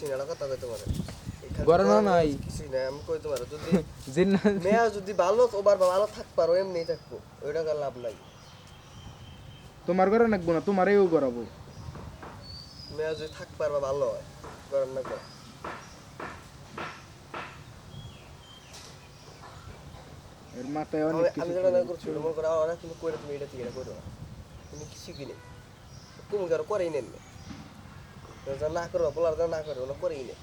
কথা নাই। না আমি কই তোমার যদি জিন মেয়া যদি ভালো ওবার ভালো থাক পারো এমনি থাকব ওইটা কার লাভ নাই। তোমার ঘরে নাকবো না তোমারেও করাবো মেয়া যদি থাক পারবা ভালো হয় গরম না কর এর মাথায় অনেক কিছু আমি করছি মনে করো তুমি কইরা তুমি এটা এটা করো তুমি কিছু কিনে তুমি কারও করেই নেন যা না করো বলার না করো ওরা করেই নেন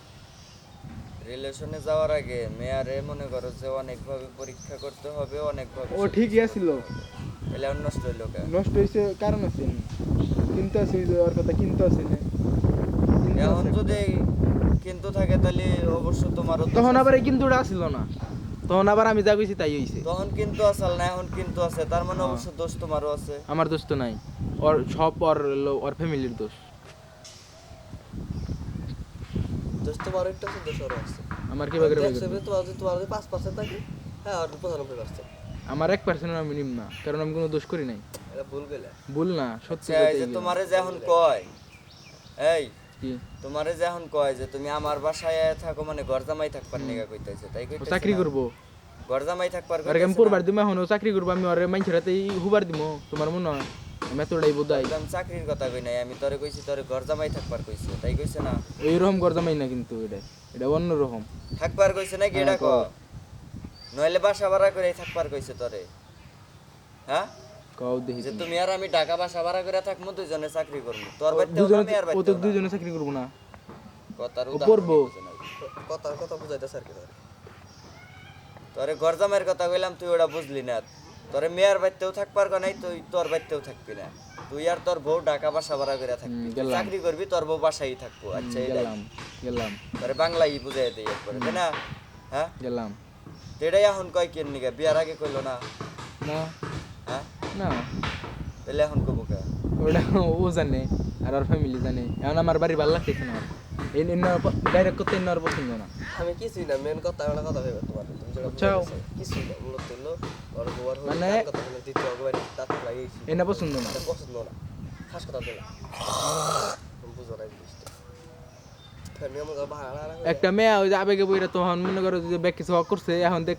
রিলেশনে যাওয়ার আগে মেয়ারে মনে করো যে অনেকভাবে পরীক্ষা করতে হবে অনেকভাবে ও ঠিকই আছিল। তাহলে আর নষ্ট হইল কে নষ্ট হয়েছে কারণ আছে। নি। কিন্তু আছে ওর কথা কিন্তু আছে না। এখন যদি কিন্তু থাকে তাহলে অবশ্য তোমারও তখন আবার এই কিন্তুটা আসিল না। তখন আবার আমি যা কইছি তাই হইছে। তখন কিন্তু আসাল না এখন কিন্তু আছে। তার মানে হ্যাঁ। অবশ্য দোষ তোমারও আছে। আমার দোষ তো নাই। ওর সব ওর ওর ফ্যামিলির দোষ দোষ তো বারো একটা আছে দোষ আছে। আমার কি বাগের তোমার যদি তোমার যদি পাঁচ পার্সেন্ট থাকে হ্যাঁ আর পঁচানব্বই পার্সেন্ট আমার এক পার্সেন্ট আমি নিম না কারণ আমি কোনো দোষ করি নাই। এটা ভুল গেলে। ভুল না সত্যি আচ্ছা, যে তোমারে যে এখন কয় এই কি? তোমারে যে এখন কয় যে তুমি আমার বাসায় থাকো মানে ঘর জামাই থাকবার নিগা কইতাছে তাই কইতাছে চাকরি? করব। ঘর জামাই থাকবার আর আমি কইতাছে দিমা এখন? ও চাকরি করব আমি ওর মাইন ছেড়াতেই হুবার দিব তোমার মনে হয়? এতটাই বোধাই। আমি চাকরির কথা কই নাই আমি তোরে কইছি তোরে ঘর জামাই থাকবার কইছি তাই কইছে না? এইরকম গরজামাই না কিন্তু এটা এটা অন্য রকম থাকবার কইছে নাকি এটা হ্যাঁ, ক। নইলে বাসা ভাড়া করে থাকবার কইছে তোরে। হ্যাঁ? কাউ দেখি যে তুমি। আর আমি ঢাকা বাসা ভাড়া করে দুইজনে চাকরি করব তোর বাড়িতে দুজনে আমি আর ও তো বাড়িতে চাকরি করব না। কথার উদাহরণ কথা কি। তোরে ঘর জামাইয়ের কথা কইলাম তুই ওটা বুঝলি না। তোরে মেয়ের বাড়িতেও থাকবার নাই তুই তোর বাড়িতেও থাকবি না। তুই আর তোর বউ ঢাকা বাসা ভাড়া করে থাকবি। চাকরি করবি তোর বউ বাসায় থাকব। আচ্ছা গেলাম গেলাম। তোরে বাংলাই বুঝাই দিই একবারে তাই না? হ্যাঁ? গেলাম। তো এটাই এখন কয় কেন নিগা? বিয়ার আগে কইলো না? না। হ্যাঁ? না। তাহলে এখন কবো কে? ওটা ও জানে আর ওর ফ্যামিলি জানে। এখন আমার বাড়ি ভালো লাগতেছে না। ডাইরেক্ট করতে ইন্নার পছন্দ না আমি কিছুই না মেন কথা একটা কথা ভেবে তোমার। তুমি যেটা কিছুই না মূলত হলো ওর গোয়ার মানে- কথা হলো দ্বিতীয় গোয়ার তার লাগিয়েছি এনা পছন্দ না। এটা পছন্দ না। খাস কথা দিলা বুঝো না একটা মেয়ে ওই যে আবেগে বইরা তখন মনে করো যে ব্যাগ কিছু হক করছে এখন দেখ